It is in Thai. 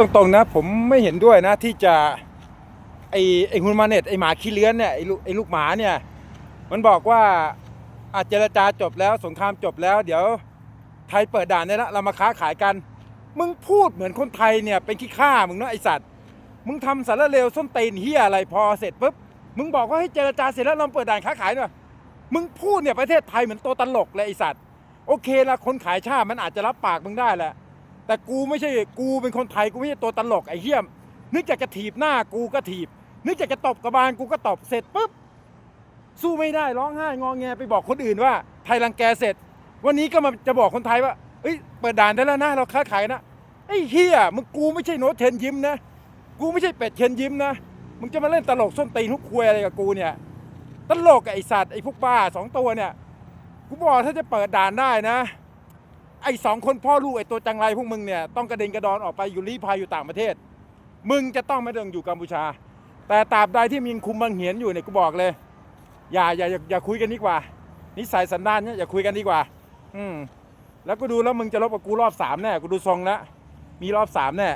ตรงๆนะผมไม่เห็นด้วยนะที่จะไอไอฮุนมาเน็ตไอหมาขี้เลื้อนเนี่ยไอลูกไอลูกหมาเนี่ยมันบอกว่าอาจเจรจาจบแล้วสงครามจบแล้ว เดี๋ยวไทยเปิดด่านได้ล้วเรามาค้าขายกัน มึงพูดเหมือนคนไทยเนี่ยเป็นขี้ข้ามึงเนาะไอสัตว์มึงทำสารเลวส้นเตนเฮียอะไรพอเสร็จปุ๊บมึงบอกว่าให้เจรจาเสร็จแล้วเราเปิดด่านค้าขายหน่อยมึงพูดเนี่ยประเทศไทยเหมือนตัวตลกเลยไอสัตว์โอเคละคนขายชาติมันอาจจะรับปากมึงได้แหละ แต่กูไม่ใช่กูเป็นคนไทยกูไม่ใช่ตัวตลกไอ้เหี้ยมนึกอยากจะถีบหน้ากูก็ถีบ นึกอยากจะตบกระบาลกูก็ตบเสร็จปุ๊บสู้ไม่ได้ร้องไห้งอแงไปบอกคนอื่นว่า ไทยรังแกเสร็จ วันนี้ก็มาจะบอกคนไทยว่าเอ้ยเปิดด่านได้แล้วนะเราค้าขายนะไอ้เหี้ยมึงกูไม่ใช่โน้ตเทนยิ้มนะกูไม่ใช่เป็ดเชนยิ้มนะมึงจะมาเล่นตลกส้นตีนทุกควยอะไรกับกูเนี่ยตลกไอสัตว์ไอพวกบ้าสองตัวเนี่ยกูบอกถ้าจะเปิดด่านได้นะ ไอ้สองคนพ่อลูกไอ้ตัวจังไรพวกมึงเนี่ยต้องกระเด็นกระดอนออกไปอยู่ลี้ภัยอยู่ต่างประเทศ มึงจะต้องไม่เดิงอยู่กัมพูชา แต่ตราบใดที่มีคุมบังเหียนอยู่เนี่ยกูบอกเลย อย่าอย่าอย่าอย่าคุยกันดีกว่า นิสัยสันดานเนี่ยอย่าคุยกันดีกว่า อืมแล้วก็ดูแล้วมึงจะลบกับกูรอบสามแน่กูดูทรงแล้วมีรอบสามแน่